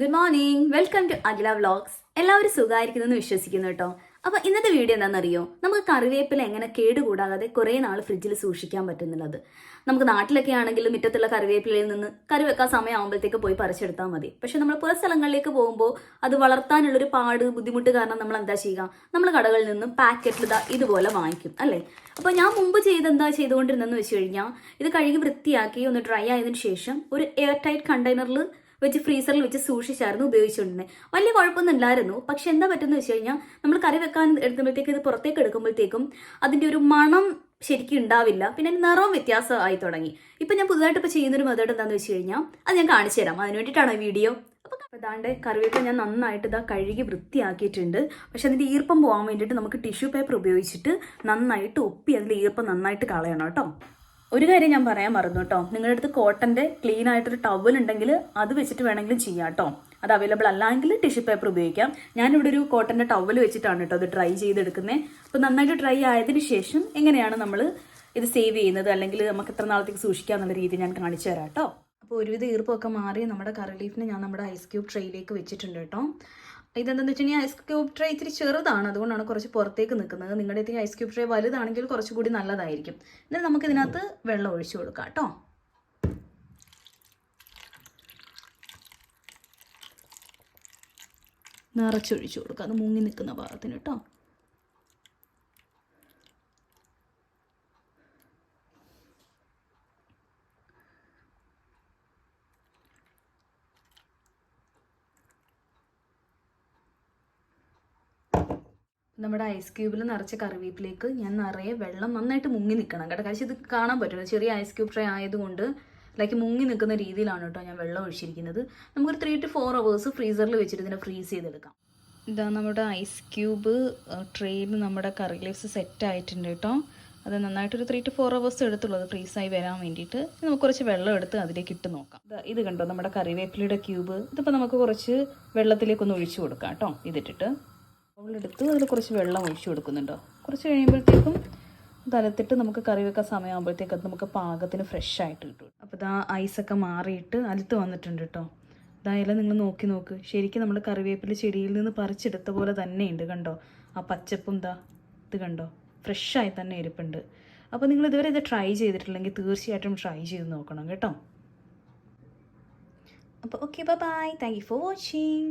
Good morning welcome to Akhila vlogs എല്ലാവരും സുഖമായിരിക്കുന്നു എന്ന് വിശ്വസിക്കുന്നു കേട്ടോ. അപ്പോൾ ഇന്നത്തെ വീഡിയോ എന്താണെന്നറിയോ? നമുക്ക് കറിവേപ്പില എങ്ങനെ കേടുകൂടാതെ കുറേ നാൾ ഫ്രിഡ്ജിൽ സൂക്ഷിക്കാൻ പറ്റുന്നുള്ളത്. നമുക്ക് നാട്ടിലൊക്കെ ആണെങ്കിലും മുറ്റത്തുള്ള കറിവേപ്പിലയിൽ നിന്ന് കറി വെക്കാൻ സമയമാകുമ്പോഴത്തേക്ക് പോയി പറിച്ചെടുത്താൽ മതി. പക്ഷെ നമ്മൾ പുറ സ്ഥലങ്ങളിലേക്ക് പോകുമ്പോൾ അത് വളർത്താനുള്ളൊരു പാട് ബുദ്ധിമുട്ട് കാരണം നമ്മൾ എന്താ ചെയ്യുക? നമ്മൾ കടകളിൽ നിന്നും പാക്കറ്റിൽ ഇതാ ഇതുപോലെ വാങ്ങിക്കും അല്ലേ? അപ്പോൾ ഞാൻ മുമ്പ് ചെയ്ത് എന്താ ചെയ്തുകൊണ്ടിരുന്നതെന്ന് വെച്ച് കഴിഞ്ഞാൽ ഇത് കഴുകി വൃത്തിയാക്കി ഒന്ന് ഡ്രൈ ആയതിനു ശേഷം ഒരു എയർ ടൈറ്റ് കണ്ടെയ്നറിൽ വെച്ച് ഫ്രീസറിൽ വെച്ച് സൂക്ഷിച്ചായിരുന്നു ഉപയോഗിച്ചുകൊണ്ടിരുന്നത് വലിയ കുഴപ്പമൊന്നും ഇല്ലായിരുന്നു പക്ഷെ എന്താ പറ്റുന്ന വെച്ച് കഴിഞ്ഞാൽ നമ്മൾ കറി വെക്കാൻ എടുക്കുമ്പോഴത്തേക്ക് ഇത് പുറത്തേക്ക് എടുക്കുമ്പോഴത്തേക്കും അതിന്റെ ഒരു മണം ശരിക്കും ഉണ്ടാവില്ല. പിന്നെ നിറവും വ്യത്യാസം ആയി തുടങ്ങി. ഇപ്പം ഞാൻ പുതുതായിട്ട് ഇപ്പോൾ ചെയ്യുന്നൊരു മെത്തേഡ് എന്താണെന്ന് വെച്ച് കഴിഞ്ഞാൽ അത് ഞാൻ കാണിച്ചു തരാം. അതിന് വേണ്ടിയിട്ടാണ് വീഡിയോ അപ്പോൾ ഇതാണ്ട് ഞാൻ നന്നായിട്ട് ഇതാ കഴുകി വൃത്തിയാക്കിയിട്ടുണ്ട്. പക്ഷെ അതിന്റെ ഈർപ്പം പോകാൻ വേണ്ടിയിട്ട് നമുക്ക് ടിഷ്യൂ പേപ്പർ ഉപയോഗിച്ചിട്ട് നന്നായിട്ട് ഒപ്പി അതിന്റെ ഈർപ്പം നന്നായിട്ട് കളയണം കേട്ടോ. ഒരു കാര്യം ഞാൻ പറയാൻ മറന്നു കേട്ടോ. നിങ്ങളുടെ അടുത്ത് കോട്ടന്റെ ക്ലീൻ ആയിട്ടൊരു ടവൽ ഉണ്ടെങ്കിൽ അത് വെച്ചിട്ട് വേണമെങ്കിലും ചെയ്യാം കേട്ടോ. അത് അവൈലബിൾ അല്ലെങ്കിൽ ടിഷ്യൂ പേപ്പർ ഉപയോഗിക്കാം. ഞാനിവിടെ ഒരു കോട്ടന്റെ ടവൽ വെച്ചിട്ടാണ് കേട്ടോ അത് ഡ്രൈ ചെയ്തെടുക്കുന്നത് അപ്പോൾ നന്നായിട്ട് ഡ്രൈ ആയതിനു ശേഷം എങ്ങനെയാണ് നമ്മൾ ഇത് സേവ് ചെയ്യുന്നത്? അല്ലെങ്കിൽ നമുക്ക് എത്ര നാളത്തേക്ക് സൂക്ഷിക്കാം എന്നുള്ള രീതി ഞാൻ കാണിച്ചു തരാം കേട്ടോ. അപ്പോൾ ഒരുവിധ ഈർപ്പമൊക്കെ മാറി നമ്മുടെ കറി ലീഫിനെ ഞാൻ നമ്മുടെ ഐസ് ക്യൂബ് ട്രെയിലേക്ക് വെച്ചിട്ടുണ്ട് കേട്ടോ. ഇതെന്താണെന്ന് വെച്ച് കഴിഞ്ഞാൽ ഐസ് ക്യൂബ് ട്രേ ഇത്തിരി ചെറുതാണ്. അതുകൊണ്ടാണ് കുറച്ച് പുറത്തേക്ക് നിൽക്കുന്നത്. നിങ്ങളുടെ ഇത്തിരി ഐസ് ക്യൂബ് ട്രേ വലുതാണെങ്കിൽ കുറച്ചുകൂടി നല്ലതായിരിക്കും. എന്നിട്ട് നമുക്ക് ഇതിനകത്ത് വെള്ളം ഒഴിച്ചു കൊടുക്കാം കേട്ടോ. നിറച്ചൊഴിച്ചു കൊടുക്കുക അത് മുങ്ങി നിൽക്കുന്ന ഭാഗത്തിന് കേട്ടോ. നമ്മുടെ ഐസ് ക്യൂബിൽ നിറച്ച കറിവേപ്പിലേക്ക് ഞാൻ നിറയെ വെള്ളം നന്നായിട്ട് മുങ്ങി നിൽക്കണം കേട്ടോ. കാശ് ഇത് കാണാൻ പറ്റില്ല ചെറിയ ഐസ് ക്യൂബ് ട്രേ ആയതുകൊണ്ട് ലൈക്ക് മുങ്ങി നിൽക്കുന്ന രീതിയിലാണ് കേട്ടോ ഞാൻ വെള്ളം ഒഴിച്ചിരിക്കുന്നത്. നമുക്കൊരു ത്രീ ടു ഫോർ അവേഴ്സ് ഫ്രീസറിൽ വെച്ചിട്ട് ഇതിനെ ഫ്രീസ് ചെയ്തെടുക്കാം. ഇതാ നമ്മുടെ ഐസ് ക്യൂബ് ട്രേയിൽ നമ്മുടെ കറി ലീവ്സ് സെറ്റ് ആയിട്ടുണ്ട് കേട്ടോ. അത് നന്നായിട്ടൊരു ത്രീ ടു ഫോർ അവേഴ്സ് എടുത്തുള്ളൂ. അത് ഫ്രീസായി വരാൻ വേണ്ടിയിട്ട്. നമുക്ക് കുറച്ച് വെള്ളം എടുത്ത് അതിലേക്ക് ഇട്ട് നോക്കാം. ഇത് കണ്ടോ നമ്മുടെ കറിവേപ്പിലയുടെ ക്യൂബ് ഇതിപ്പോൾ നമുക്ക് കുറച്ച് വെള്ളത്തിലേക്കൊന്ന് ഒഴിച്ചു കൊടുക്കാം കേട്ടോ. ഇതിട്ടിട്ട്. ബൗളെടുത്ത് അതിൽ കുറച്ച് വെള്ളം ഒഴിച്ചു കൊടുക്കുന്നുണ്ടോ. കുറച്ച് കഴിയുമ്പോഴത്തേക്കും തലത്തിട്ട് നമുക്ക് കറി വെക്കാൻ സമയമാകുമ്പോഴത്തേക്ക് അത് നമുക്ക് പാകത്തിന് ഫ്രഷ് ആയിട്ട് കിട്ടും അപ്പോൾ ഇതാ ഐസൊക്കെ മാറിയിട്ട് അലുത്ത് വന്നിട്ടുണ്ട് കേട്ടോ ഇതായാലും നിങ്ങൾ നോക്കി നോക്ക്. ശരിക്കും നമ്മൾ കറിവേപ്പില ചെടിയിൽ നിന്ന് പറിച്ചെടുത്ത പോലെ തന്നെ ഉണ്ട് കണ്ടോ? ആ പച്ചപ്പും ദാ ഇത് കണ്ടോ? ഫ്രഷായി തന്നെ ഇരിപ്പുണ്ട്. അപ്പോൾ നിങ്ങൾ ഇതുവരെ ഇത് ട്രൈ ചെയ്തിട്ടില്ലെങ്കിൽ തീർച്ചയായിട്ടും ട്രൈ ചെയ്ത് നോക്കണം കേട്ടോ. അപ്പോൾ okay bye thank you for watching